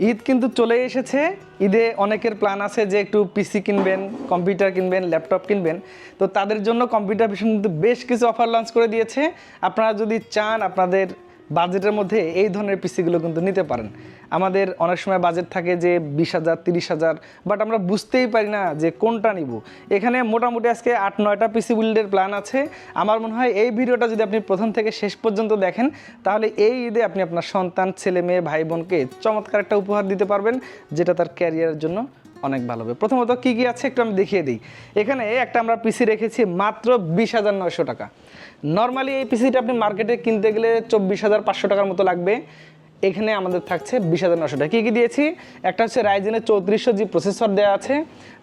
ঈদ কিন্তু চলে এসেছে। ঈদে অনেকের প্ল্যান আছে যে একটু পিসি কিনবেন কম্পিউটার কিনবেন ল্যাপটপ কিনবেন। তো তাদের জন্য কম্পিউটার ভীষণ কিন্তু বেশ কিছু অফার লঞ্চ করে দিয়েছে। আপনারা যদি চান আপনাদের বাজেটের মধ্যে এই ধরনের পিসিগুলো কিন্তু নিতে পারেন। আমাদের অনেক সময় বাজেট থাকে যে বিশ হাজার, তিরিশ হাজার, বাট আমরা বুঝতেই পারি না যে কোনটা নিব। এখানে মোটামুটি আজকে আট, নয়টা পিসি বিল্ডের প্ল্যান আছে। আমার মনে হয় এই ভিডিওটা যদি আপনি প্রথম থেকে শেষ পর্যন্ত দেখেন, তাহলে এই ঈদে আপনি আপনার সন্তান, ছেলে মেয়ে, ভাই বোনকে চমৎকার একটা উপহার দিতে পারবেন, যেটা তার ক্যারিয়ারের জন্য অনেক ভালো হবে। প্রথমত কী কী আছে একটু আমি দেখিয়ে দিই। এখানে একটা আমরা পিসি রেখেছি মাত্র বিশ হাজার নয়শো টাকা। নর্মালি এই পিসিটা আপনি মার্কেটে কিনতে গেলে চব্বিশ হাজার পাঁচশো টাকার মতো লাগবে। এখানে আমাদের থাকছে বিশ হাজার নশো টাকা। কী কী দিয়েছি? একটা হচ্ছে রাইজেনের চৌত্রিশশো জি প্রসেসর দেওয়া আছে।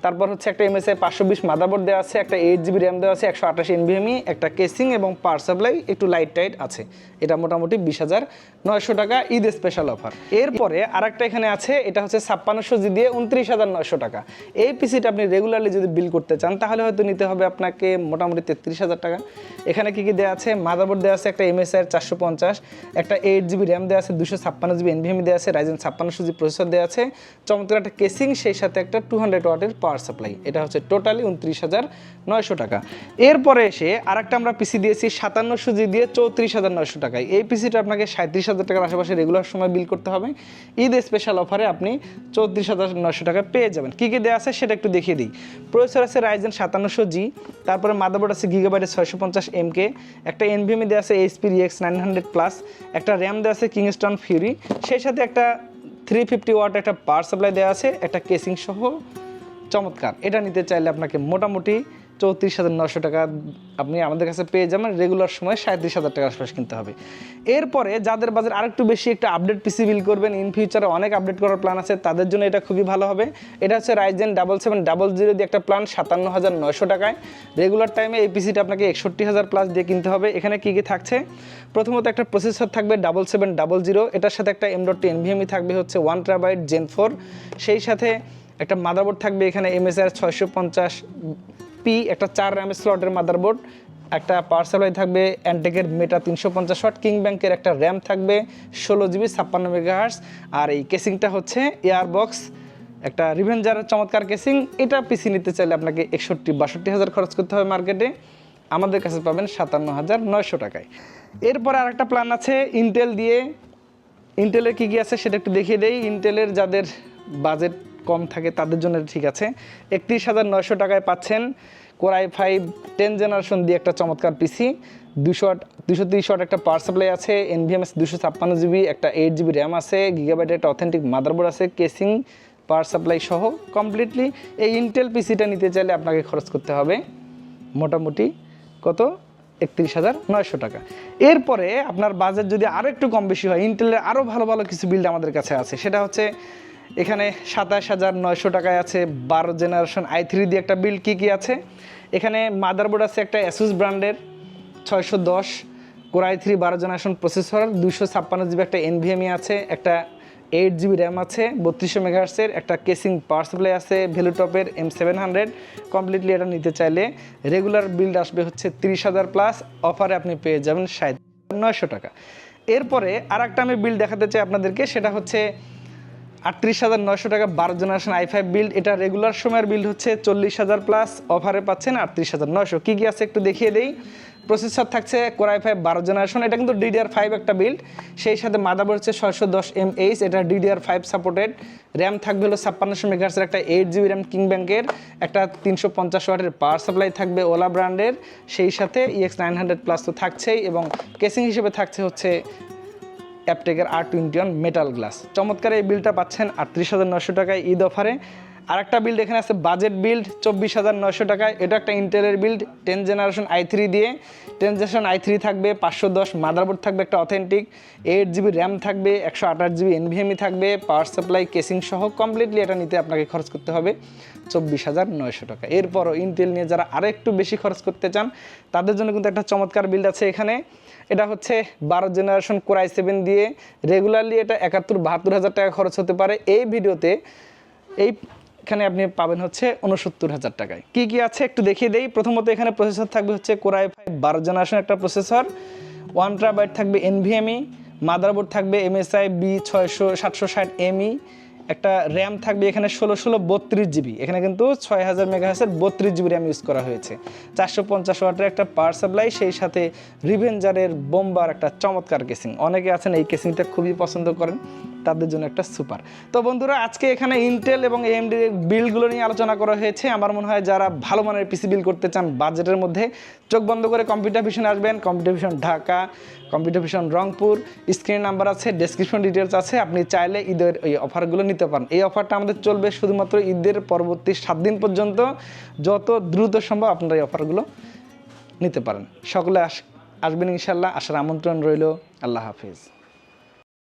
তারপর হচ্ছে একটা এমএসআই পাঁচশো বিশ মাদারবোর্ড দেওয়া আছে, একটা এইট জিবি র্যাম দেওয়া আছে, একশো আঠাশ এনভিএমই একটা কেসিং এবং পাওয়ার সাপ্লাই একটু লাইট টাইট আছে। এটা মোটামুটি বিশ হাজার নয়শো টাকা, ঈদ স্পেশাল অফার এরপরে আরেকটা এখানে আছে, এটা হচ্ছে ছাপ্পান্নশো জি দিয়ে উনত্রিশ হাজার নয়শো টাকা। এই পিসিটা আপনি রেগুলারলি যদি বিল করতে চান, তাহলে হয়তো নিতে হবে আপনাকে মোটামুটি তেত্রিশ হাজার টাকা। এখানে কি কি দেওয়া আছে? মাদারবোর্ড দেওয়া আছে, একটা এমএসআই চারশো পঞ্চাশ, একটা এইট জিবি র্যাম দেওয়া আছে, দুশো ছাপ্পান্ন জিবি এনভিএমি দেওয়া আছে রাইজেন ছাপ্পান্নশো জিবি প্রসেসর দেওয়া আছে। চমৎকার একটা কেসিং সেই সাথে একটা টু হান্ড্রেড ওয়াটের পাওয়ার সাপ্লাই এটা হচ্ছে টোটালি উনত্রিশ হাজার নয়শো টাকা। এরপরে এসে আরেকটা আমরা পিসি দিয়েছি সাতান্নশো জি দিয়ে চৌত্রিশ হাজার নয়শো টাকায়। এই পিসিটা আপনাকে সাঁত্রিশ হাজার টাকার আশেপাশে রেগুলার সময় বিল করতে হবে। ঈদ স্পেশাল অফারে আপনি চৌত্রিশ হাজার নয়শো টাকা পেয়ে যাবেন। কী কী দেওয়া আছে সেটা একটু দেখিয়ে দিই। প্রসেসর আছে রাইজেন সাতান্নশো জি, তারপরে মাদারবোর্ড আছে গিগাবাইটের ছয়শো পঞ্চাশ এম কে একটা এনভিএমি দেওয়া আছে HP EX nine hundred plus একটা র্যাম দেওয়া আছে কিংস্টন ফিউরি সেই সাথে একটা থ্রি ফিফটি ওয়াট একটা পাওয়ার সাপ্লাই দেওয়া আছে, একটা কেসিং সহ। চমৎকার। এটা নিতে চাইলে আপনাকে মোটামুটি চৌত্রিশ হাজার নশো টাকা আপনি আমাদের কাছে পেয়ে যাবেন। রেগুলার সময় সাঁত্রিশ হাজার টাকা আশপাশ কিনতে হবে। এরপরে যাদের বাজার আরেকটু বেশি একটা আপডেট পিসি বিল করবেন ইন ফিউচারে অনেক আপডেট করার প্ল্যান আছে, তাদের জন্য এটা খুবই ভালো হবে। এটা হচ্ছে Ryzen double seven double zero দিয়ে একটা প্ল্যান সাতান্ন হাজার নয়শো টাকায়। রেগুলার টাইমে এই পিসিটা আপনাকে একষট্টি হাজার প্লাস দিয়ে কিনতে হবে। এখানে কী কী থাকছে? প্রথমত একটা প্রসেসর থাকবে ডাবল সেভেন ডাবল জিরো এটার সাথে একটা এম ডট এনভিএমই থাকবে, হচ্ছে ওয়ান ট্রাবাইট জেন ফোর সেই সাথে একটা মাদারবোর্ড থাকবে এখানে এমএসআর ছয়শো পঞ্চাশ পি একটা চার র্যাম স্লটের মাদারবোর্ড একটা পাওয়ার সাপ্লাই থাকবে অ্যান্টেকের মেটা তিনশো পঞ্চাশ ওয়াট কিং ব্যাংকের একটা র্যাম থাকবে, ষোলো জিবি ছাপ্পান্ন মেগাহার্স আর এই কেসিংটা হচ্ছে এয়ারবক্স একটা রিভেঞ্জারের চমৎকার কেসিং এটা পিসি নিতে চাইলে আপনাকে একষট্টি, বাষট্টি হাজার খরচ করতে হবে মার্কেটে আমাদের কাছে পাবেন সাতান্ন হাজার নয়শো টাকায়। এরপরে আরেকটা প্ল্যান আছে ইন্টেল দিয়ে। ইন্টেলের কী কী আছে সেটা একটু দেখিয়ে দেই। ইন্টেলের যাদের বাজেট কম থাকে, তাদের জন্য ঠিক আছে। একত্রিশ হাজার নয়শো টাকায় পাচ্ছেন কোরআই ফাইভ টেন জেনারেশন দিয়ে একটা চমৎকার পিসি দুশো দুশো তিরিশ একটা পাওয়ার সাপ্লাই আছে এনভিএমএস দুশো ছাপ্পান্ন জিবি একটা এইট জিবি র্যাম আছে গিগাবাইটের একটা অথেন্টিক মাদারবোর্ড আছে কেসিং পাওয়ার সাপ্লাই সহ কমপ্লিটলি এই ইন্টেল পিসিটা নিতে চাইলে আপনাকে খরচ করতে হবে মোটামুটি কত? একত্রিশ হাজার নয়শো টাকা। এরপরে আপনার বাজেট যদি আরও একটু কম বেশি হয় ইন্টেলের আরও ভালো ভালো কিছু বিল্ড আমাদের কাছে আছে, সেটা হচ্ছে এখানে সাতাশ হাজার নয়শো টাকায় আছে বারো জেনারেশন আই থ্রি দিয়ে একটা বিল্ড কী কী আছে? এখানে মাদারবোর্ড আছে একটা অ্যাসুস ব্র্যান্ডের ছয়শো দশ কোরআই থ্রি বারো জেনারেশন প্রসেসর দুশো ছাপ্পান্ন জিবি একটা এনভিএমই আছে, একটা এইট জিবি র্যাম আছে, বত্রিশশো মেগাহার্সের একটা কেসিং পাওয়ার সাপ্লাই আছে ভ্যালুটপের এম সেভেন হান্ড্রেড কমপ্লিটলি এটা নিতে চাইলে রেগুলার বিল্ড আসবে হচ্ছে তিরিশ হাজার প্লাস অফারে আপনি পেয়ে যাবেন ষাট নয়শো টাকা। এরপরে আর একটা আমি বিল দেখাতে চাই আপনাদেরকে, সেটা হচ্ছে আটত্রিশ হাজার নয়শো টাকা বারো জেনারেশন আই ফাইভ বিল্ড এটা রেগুলার সময়ের বিল্ড হচ্ছে চল্লিশ হাজার প্লাস অফারে পাচ্ছেন আটত্রিশ হাজার নয়শো। কী কী আছে একটু দেখিয়ে দেই। প্রসেসর থাকছে কোরআই ফাইভ বারো জেনারেশন। এটা কিন্তু ডিডিআর ফাইভ একটা বিল্ড সেই সাথে মাদারবোর্ড হচ্ছে ছয়শো দশ এম এইচ এটা ডিডিআর ফাইভ সাপোর্টেড র্যাম থাকবে হলো ছাপ্পান্নশো মেগাহার্সের একটা এইট জিবি র্যাম কিং ব্যাংকের একটা তিনশো পঞ্চাশ ওয়াটের পাওয়ার সাপ্লাই থাকবে ওলা ব্র্যান্ডের সেই সাথে ইএক্স নাইন হান্ড্রেড প্লাস তো থাকছেই এবং কেসিং হিসেবে থাকছে হচ্ছে অ্যাপটেকের আর টোয়েন্টি ওয়ান মেটাল গ্লাস চমৎকার এই বিলটা পাচ্ছেন আটত্রিশ হাজার নশো টাকায় ঈদ অফারে। আর একটা বিল্ড এখানে আছে বাজেট বিল্ড চব্বিশ হাজার নশো টাকায়। এটা একটা ইন্টেলের build ten generation i three দিয়ে। টেন জেনারেশন আই থ্রি থাকবে, পাঁচশো দশ মাদারবোর্ড থাকবে, একটা অথেন্টিক এইট জিবি র্যাম থাকবে, একশো আঠাশ জিবি এনভিএমই থাকবে পাওয়ার সাপ্লাই কেসিং সহ কমপ্লিটলি এটা নিতে আপনাকে খরচ করতে হবে চব্বিশ হাজার নয়শো টাকা। এরপরও ইন্টেল নিয়ে যারা আরও একটু বেশি খরচ করতে চান, তাদের জন্য কিন্তু একটা চমৎকার বিল্ড আছে এখানে। এটা হচ্ছে বারো জেনারেশন কোরাই সেভেন দিয়ে। রেগুলারলি এটা একাত্তর বাহাত্তর হাজার টাকা খরচ হতে পারে। এই ভিডিওতে এই এখানে আপনি পাবেন হচ্ছে উনসত্তর হাজার টাকায়। কি কি আছে একটু দেখিয়ে দেই। প্রথমত এখানে প্রসেসর থাকবে হচ্ছে কোরাই ফাইভ বারো জেনারেশন একটা প্রসেসর ওয়ান ট্রাবাইট থাকবে এনভিএমই মাদারবোর্ড থাকবে এমএসআই বি ছয়শো সাতশো ষাট এমই একটা র্যাম থাকবে এখানে ষোলো ষোলো বত্রিশ জিবি এখানে কিন্তু ছয় হাজার মেগাহাসের বত্রিশ জিবি র্যাম ইউজ করা হয়েছে। চারশো পঞ্চাশ ওয়াটের একটা পাওয়ার সাপ্লাই সেই সাথে রিভেঞ্জারের বোম্বার একটা চমৎকার কেসিং অনেকে আছেন এই কেসিংটা খুবই পছন্দ করেন, তাদের জন্য একটা সুপার তো বন্ধুরা, আজকে এখানে ইন্টেল এবং এএমডি বিলগুলো নিয়ে আলোচনা করা হয়েছে। আমার মনে হয় যারা ভালো মানের পিসি বিল করতে চান বাজেটের মধ্যে চোখ বন্ধ করে কম্পিউটার ভিশন আসবেন, computer vision Dhaka, computer vision Rangpur, screen number আছে ডেসক্রিপশন ডিটেলস আছে, আপনি চাইলে ঈদের এই অফারগুলো নিতে পারেন। এই অফারটা আমাদের চলবে শুধুমাত্র ঈদের পরবর্তী সাত দিন পর্যন্ত। যত দ্রুত সম্ভব আপনারা এই অফারগুলো নিতে পারেন। সকলে আস আসবেন ইনশাল্লাহ আসার আমন্ত্রণ রইল। আল্লাহ হাফিজ।